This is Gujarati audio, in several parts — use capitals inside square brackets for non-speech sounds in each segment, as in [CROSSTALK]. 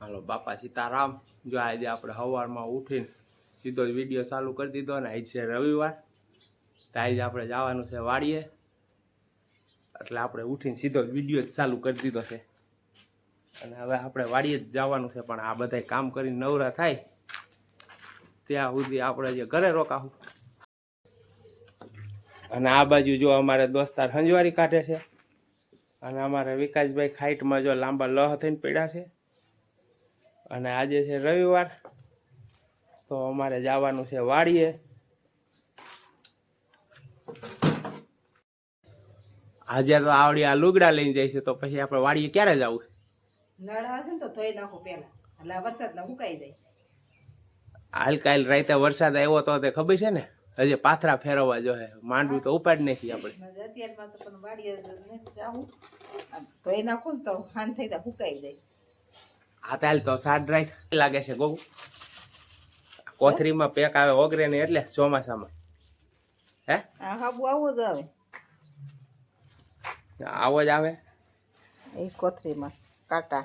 હાલો, બાપા સીતારામ, જો આજે આપણે સવારમાં ઉઠીને સીધો જ વીડિયો ચાલુ કરી દીધો ને, આજ છે રવિવાર, તો આજે આપણે જવાનું છે વાડીએ. એટલે આપણે ઉઠીને સીધો જ વીડિયો જ ચાલુ કરી દીધો છે. અને હવે આપણે વાડીએ જ જવાનું છે, પણ આ બધા કામ કરીને નવરા થાય. ત્યાં સુધી આપણે જે ઘરે રોકાવું અને આ બાજુ જો અમારે દોસ્તાર હંજવારી કાઢે છે. અને અમારે વિકાસભાઈ ખાઈટમાં જો લાંબા લહ થઈને પડ્યા છે. અને આજે છે રવિવાર તો અમારે જવાનું છે વાડીએ. આજે તો આવડી આ લુગડા લઈને જાય છે તો પછી આપણે વાડીએ ક્યારે જવું? નળ હશે ને તો ધોઈ નાખો પહેલા. એટલે વરસાદમાં સુકાઈ જાય. હાલ કાલ રાતે વરસાદ આવ્યો તો તે ખબર છે ને? હજી પાથરા ફેરવવા જો માંડવી તો ઉપાડ નથી આપણે. અત્યારમાં તો પણ વાડીએ જાવું. ધોઈ નાખો ને તો થઈ જાય સુકાઈ જાય. આ તાલ તો સાડ રાખ. લાગે છે ગોગુ કોથરીમાં પેક આવે ઓગરે ને એટલે ચોમાસામાં. હે? હાબુ આવો જ આવે. આવો જ આવે? એ કોથરીમાં કાટા.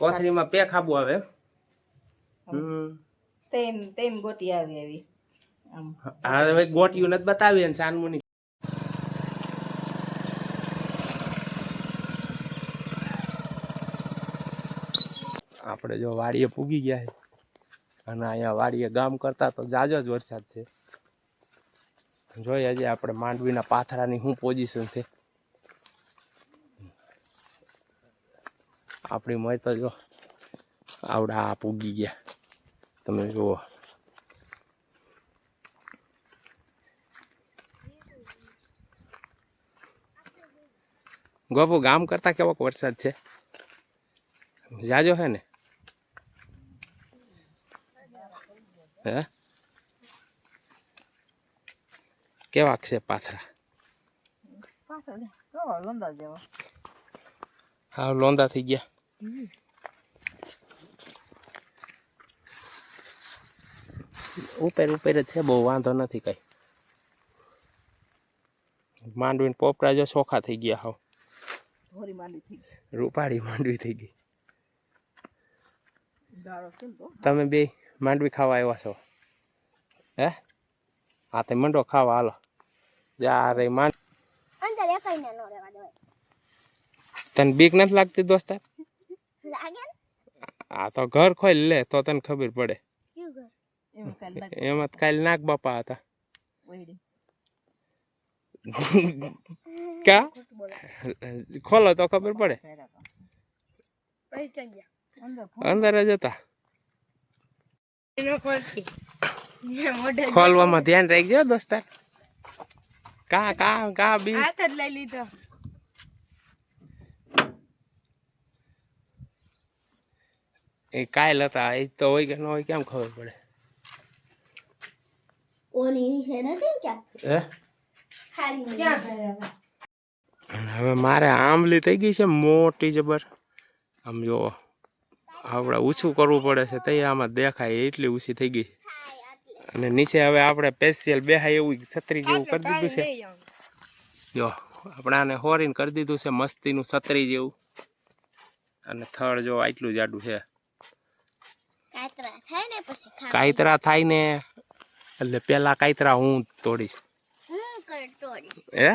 કોથરીમાં પેક આબુ આવે? હમ. તેમ તેમ ગોટી આવી આવી. આમ. હા હવે ગોટિયું નથી બતાવી ને સાનમુની. આપણે જો વાડીએ પૂગી ગયા છે. અને અહીંયા વાડીએ ગામ કરતા તો જાજો જ વરસાદ છે. જોઈએ આજે આપણે માંડવીના પાથરાની શું પોઝિશન છે. આપણી મય તો જો આવડા પૂગી ગયા. તમે જુઓ. ગોપુ, ગામ કરતા કેવો વરસાદ છે? જાજો હે ને. હે? કેવા છે પાથરા? હા લોંદા થઈ ગયા. ઉપર ઉપર જ છે બહુ વાંધો નથી કઈ. માંડવીને પોપડા જો ચોખા થઈ ગયા હાવ રૂપાળી માંડવી થઈ ગઈ. તમે બે માંડવી ખાવા આવ્યા છો. હે? હા તે મંડો ખાવા હાલો. જા માંડ અંદર એકાઈને નો રહેવા દેવાય તને બીક નથી લાગતી દોસ્તાર? લાગે આ તો ઘર ખોલી લે તો તને ખબર પડે. એમાં કાલ એમાં તો કાલે નાગ બાપા હતા. કા? ખોલો તો ખબર પડે. અંદર અંદર જ હતા. ખોલવામાં ધ્યાન રાખજો દોસ્તાર. કા કા કા બી. હાથ જ લઈ લીધો. એ કાયલ હતા એ તો હોય કે ન હોય કેમ ખબર પડે? હવે. મારે આંબલી થઈ ગઈ છે મોટી જબર. આમ જો આપણે ઓછું કરવું પડે છે તઈ આમાં દેખાય એટલી ઊંચી થઈ ગઈ અને નીચે હવે આપણે સ્પેશિયલ બેહાય એવું છત્રી જેવું કરી દીધું છે. જો આપણે આને હોરીને કરી દીધું છે મસ્તીનું છત્રી જેવું. અને થળ જો આટલું જાડું છે. કાતરા થાય ને કાયતરા થાય ને એટલે પેલા કાયતરા હું તોડીશ. હું હે?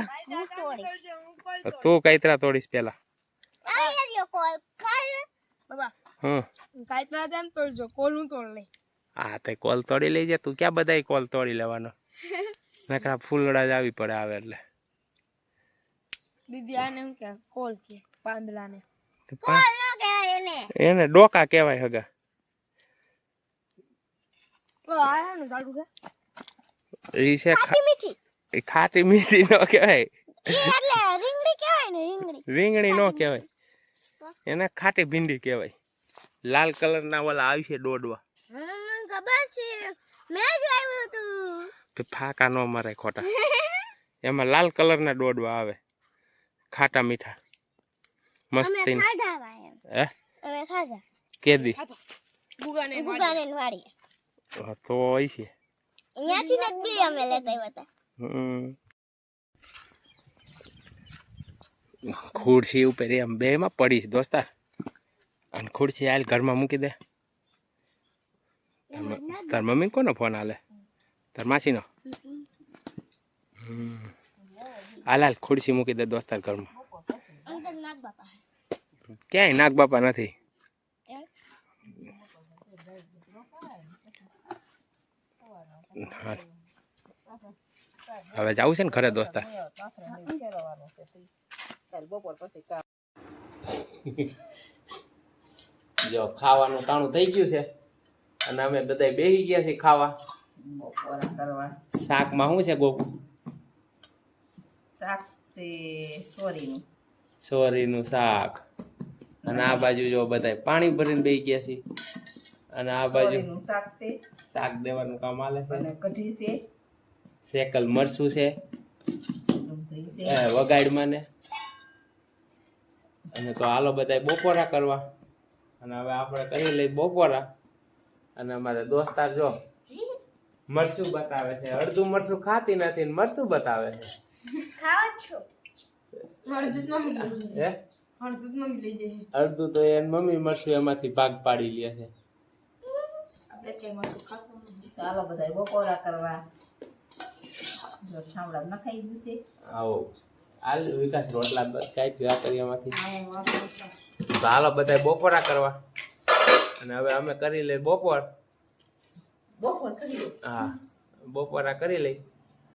તું કાયતરા તોડીશ પેલા. બાબા કાતરા તેમ તોડજો કોલ હું તોડ લઈ. હા તે કોલ તોડી લઈ જા તું ક્યાં બધાય કોલ તોડી લેવાનો? [LAUGHS] નકરા ફૂલડા જ આવી પડે આવે એટલે. દીદી આને હું કે કોલ કે પાંદલાને કોલ નો કહેવાય એને. એને ડોકા કહેવાય હગા. છે મીઠી. ખાટી મીઠી નો કહેવાય. એટલે રીંગણી કહેવાય ને રીંગણી. રીંગણી નો કહેવાય. એને ખાટી ભીંડી કહેવાય. લાલ કલરના ઓલા છે દોડવા. ખબર છે. મેં જોયું તું તો ફાકા નો મરે ખોટા. એમાં લાલ કલરના દોડવા આવે. ખાટા મીઠા. મસ્તી હે? અમે ખાધા. કેદી. ગુગાને ગુગાને વાડી તો હોય છે. અહીંયાથી ને બે અમે લેતા આવ્યા હતા. હમ. ખુરશી ઉપર એમ બે માં પડીશ દોસ્તાર. અને ખુરશી હાલ ઘરમાં મૂકી દે. તાર મ- તાર મમ્મી કોનો ફોન હાલે? તાર માસીનો. હાલ હાલ, ખુરશી મૂકી દે દોસ્તાર ઘરમાં. ક્યાંય નાગ બાપા નથી હવે જવું છે ને ઘરે દોસ્તાર? બપોર જો ખાવાનું કાણું થઈ ગયું છે. અને અમે બધા બેસી ગયા છીએ ખાવા. બપોરા કરવા. શાકમાં શું છે ગોકુ શાક છે સોરીનું. સોરીનું શાક. અને આ બાજુ જો બધા પાણી ભરીને બેસી ગયા છે અને આ બાજુ શાક છે. શાક દેવાનું કામ આલે છે. અને કઢી છે. સેકલ મરસું છે. વગાડ મને. અને તો હાલો બધા બપોરા કરવા. અને હવે આપણે કરી લઈ બપોરા. અને અમારે દોસ્તાર જો મરચું બતાવે છે. અડધું મરચું ખાતી નથી ને મરચું બતાવે છે. ખાવા જ છો? હે? અડધું તો એની મમ્મી મરચું એમાંથી ભાગ પાડી લે છે. તો હાલો બધા બપોરા કરવા. જો ઠામડા નખાઈ ગયું છે. આવો. હાલ વિકાસ રોટલા કાંઈ ગયા કરી તો હાલો બધા બપોરા કરવા. અને હવે અમે કરી લઈ બપોર. બપોર કરી હા બપોરા કરી લઈ